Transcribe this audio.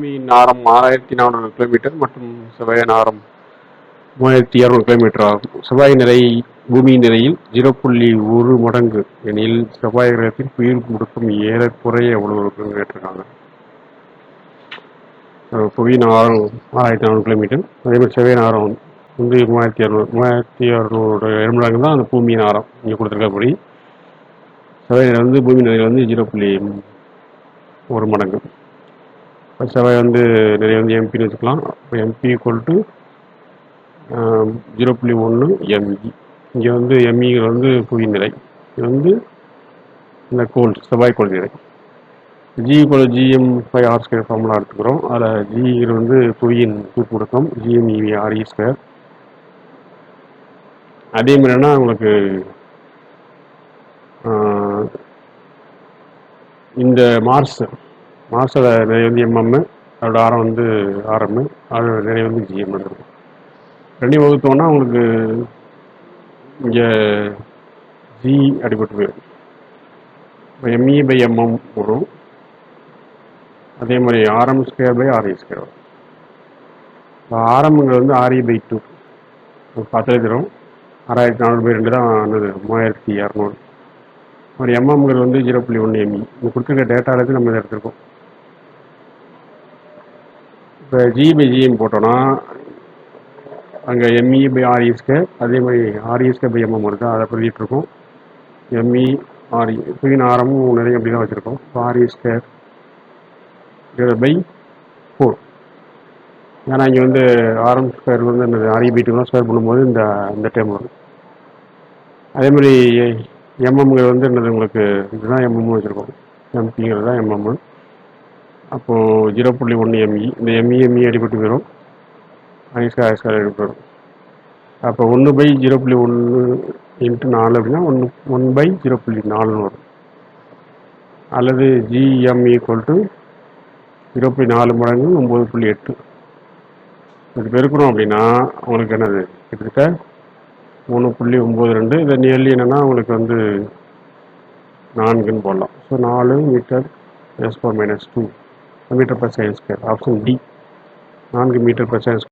பூமியின் ஆரம் ஆறாயிரத்தி நானூறு கிலோமீட்டர் மற்றும் செவ்வாயின் ஆரம் மூவாயிரத்தி இரநூறு கிலோமீட்டர் ஆகும். செவ்வாய் நிறை பூமியின் நிறையில் ஜீரோ புள்ளி ஒரு மடங்கு எனில் செவ்வாய் கிரகத்தில் புயல் முடுக்கம் ஏறக்குறைய எவ்வளவு இருக்குன்னு கேட்டிருக்காங்க. புவியின் ஆரம் ஆயிரத்தி நானூறு கிலோமீட்டர் அதே மாதிரி செவ்வாயின் ஆரம் வந்து மூவாயிரத்தி இரநூறு மூவாயிரத்தி இரநூறு மடங்கு தான் அந்த பூமியின் ஆரம் இங்கே கொடுத்துருக்கபடி. செவ்வாய் நிறை வந்து பூமி நிலையில் வந்து ஜீரோ புள்ளி ஒரு மடங்கு. செவ்வாய் வந்து நிறைய வந்து எம்பின்னு வச்சுக்கலாம். இப்போ எம்பி ஈக்குவல் டு ஜீரோ புள்ளி ஒன்று எம்இ இங்கே வந்து எம்இங்கிறது வந்து புவி நிலை. இது வந்து இந்த கோல் செவ்வாய் கோல் நிலை. G equal GM five R square formula எடுத்துக்கிறோம். அதில் ஜிஇங்கிற வந்து புவியின் கூட்டுமுடுக்கம் ஜிஎம்இவி ஆர்இ ஸ்கொயர் அதே மாதிரினா உங்களுக்கு இந்த மார்ஸ் மார்ஸோட நிறைய வந்து எம்எம் அதோட ஆரம் வந்து ஆர்எம் அதோட நிறை வந்து ஜிஎம் இருக்கும் ரெண்டையும் வகுத்தோம்னா உங்களுக்கு இங்கே ஜி அடிபட்டு போயிடும். இப்போ எம்இ பை எம்எம் வரும். அதே மாதிரி RM square by RE square வரும். இப்போ ஆர்எம்ங்கிறது வந்து ஆர்இ பை டூ பத்தே தரும் ஆறாயிரத்தி நானூறு பை ரெண்டு தான் ஆனது மூவாயிரத்தி இரநூறு ஒரு எம்எம்ங்கிறது வந்து ஜீரோ புள்ளி ஒன்று எம்இ இந்த கொடுத்துருக்க டேட்டாலேருந்து நம்ம இதை எடுத்திருக்கோம். இப்போ ஜிபி ஜிஎம் போட்டோன்னா அங்கே எம்இ பை ஆர்இ அதே மாதிரி ஆர்இ பை எம்எம் இருக்குது அதை பிரதிட்டு இருக்கோம். எம்இ ஆர்இ புதின ஆரமும் நிறைய அப்படி தான் வச்சுருக்கோம் ஆர்இ பை ஃபோர் ஏன்னா இங்கே வந்து ஆரம் ஸ்கொயர் வந்து இந்த ஆர்இ பீட்டுக்கெலாம் ஸ்கொயர் பண்ணும்போது இந்த இந்த டைம் வரும். அதே மாதிரி எம்எம்ங்கிறது வந்து என்னது உங்களுக்கு இதுதான் எம்எம் வச்சுருக்கோம். எம்பிங்கிறது தான் எம்எம் அப்போது ஜீரோ புள்ளி ஒன்று எம்இ இந்த எம்இ எம்இ அடிபட்டு போயிடும் ஐஸ்கார் ஐஸ்கார் அடிபட்டு போயிடும் அப்போ ஒன்று பை ஜீரோ புள்ளி ஒன்று இன்ட்டு நாலு அப்படின்னா ஒன்று ஒன் பை ஜீரோ புள்ளி நாலுன்னு வரும். அல்லது ஜிஎம் ஈக்குவல் டு ஜீரோ புள்ளி நாலு மடங்கு ஒம்பது புள்ளி எட்டு. இது பெருக்கணும் அப்படின்னா உங்களுக்கு என்னது? கிட்டத்தட்ட மூணு புள்ளி ஒம்பது ரெண்டு. இதை நியர்லி என்னென்னா உங்களுக்கு வந்து நான்குன்னு போடலாம். ஸோ நாலு metre s four minus two metre per second square option D நான்கு மீட்டர் பர் செகண்ட்